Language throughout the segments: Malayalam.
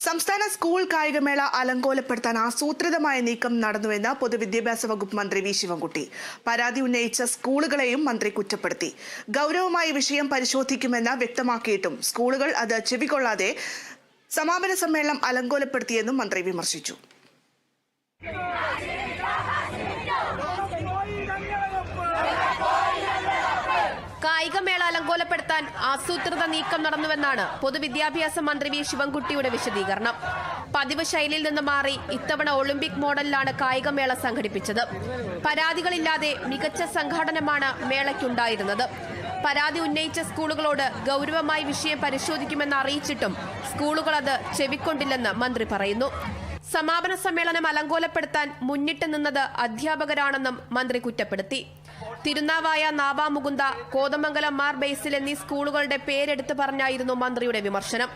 സംസ്ഥാന സ്കൂൾ കായികമേള അലങ്കോലപ്പെടുത്താൻ ആസൂത്രിതമായ നീക്കം നടന്നുവെന്ന് പൊതുവിദ്യാഭ്യാസ വകുപ്പ് മന്ത്രി വി ശിവൻകുട്ടി. പരാതി ഉന്നയിച്ച സ്കൂളുകളെയും മന്ത്രി കുറ്റപ്പെടുത്തി. ഗൗരവമായി വിഷയം പരിശോധിക്കുമെന്ന് വ്യക്തമാക്കിയിട്ടും സ്കൂളുകൾ അത് ചെവികൊള്ളാതെ സമാപന സമ്മേളനം അലങ്കോലപ്പെടുത്തിയെന്നും മന്ത്രി വിമർശിച്ചു. കായികമേള അലങ്കോലപ്പെടുത്താൻ ആസൂത്രിത നീക്കം നടന്നുവെന്നാണ് പൊതുവിദ്യാഭ്യാസ മന്ത്രി വി ശിവൻകുട്ടിയുടെ വിശദീകരണം. പതിവ് ശൈലിയിൽ നിന്ന് മാറി ഇത്തവണ ഒളിമ്പിക് മോഡലിലാണ് കായികമേള സംഘടിപ്പിച്ചത്. പരാതികളില്ലാതെ മികച്ച സംഘാടനമാണ് മേളയ്ക്കുണ്ടായിരുന്നത്. പരാതി ഉന്നയിച്ച സ്കൂളുകളോട് ഗൗരവമായി വിഷയം പരിശോധിക്കുമെന്ന് അറിയിച്ചിട്ടും സ്കൂളുകൾ അത് ചെവിക്കൊണ്ടില്ലെന്ന് മന്ത്രി പറയുന്നു. സമാപന സമ്മേളനം അലങ്കോലപ്പെടുത്താൻ മുന്നിട്ട് നിന്നത് അധ്യാപകരാണെന്നും മന്ത്രി കുറ്റപ്പെടുത്തി. തിരുനാവായ നാവാമുകുന്ദ കോതമംഗലം മാർ ബേസിൽ എന്നീ സ്കൂളുകളുടെ പേരെടുത്ത് പറഞ്ഞായിരുന്നു മന്ത്രിയുടെ വിമർശനം.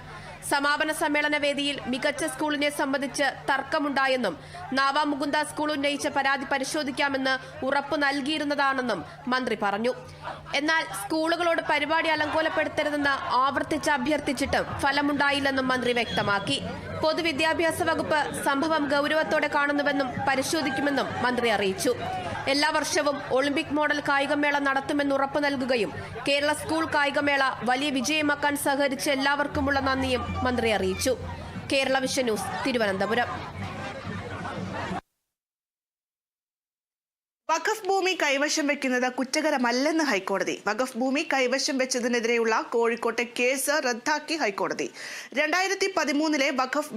സമാപന സമ്മേളന വേദിയിൽ മികച്ച സ്കൂളിനെ സംബന്ധിച്ച് തർക്കമുണ്ടായെന്നും നാവാമുകുന്ദ സ്കൂൾ ഉന്നയിച്ച പരാതി പരിശോധിക്കാമെന്ന് ഉറപ്പു നൽകിയിരുന്നതാണെന്നും മന്ത്രി പറഞ്ഞു. എന്നാൽ സ്കൂളുകളോട് പരിപാടി അലങ്കോലപ്പെടുത്തരുതെന്ന് ആവർത്തിച്ച് അഭ്യർത്ഥിച്ചിട്ടും ഫലമുണ്ടായില്ലെന്നും മന്ത്രി വ്യക്തമാക്കി. പൊതുവിദ്യാഭ്യാസ വകുപ്പ് സംഭവം ഗൌരവത്തോടെ കാണുന്നുവെന്നും പരിശോധിക്കുമെന്നും മന്ത്രി അറിയിച്ചു. എല്ലാ വർഷവും ഒളിമ്പിക് മോഡൽ കായികമേള നടത്തുമെന്ന് ഉറപ്പു നൽകുകയും കേരള സ്കൂൾ കായികമേള വലിയ വിജയമാക്കാൻ സഹകരിച്ച എല്ലാവർക്കുമുള്ള നന്ദിയും മന്ത്രി അറിയിച്ചു. Kerala vision news Thiruvananthapuram. വഖഫ് ഭൂമി കൈവശം വെക്കുന്നത് കുറ്റകരമല്ലെന്ന് ഹൈക്കോടതി. വഖഫ് ഭൂമി കൈവശം വെച്ചതിനെതിരെയുള്ള കോഴിക്കോട്ടെ കേസ് റദ്ദാക്കി ഹൈക്കോടതി. രണ്ടായിരത്തി പതിമൂന്നിലെ വഖഫ്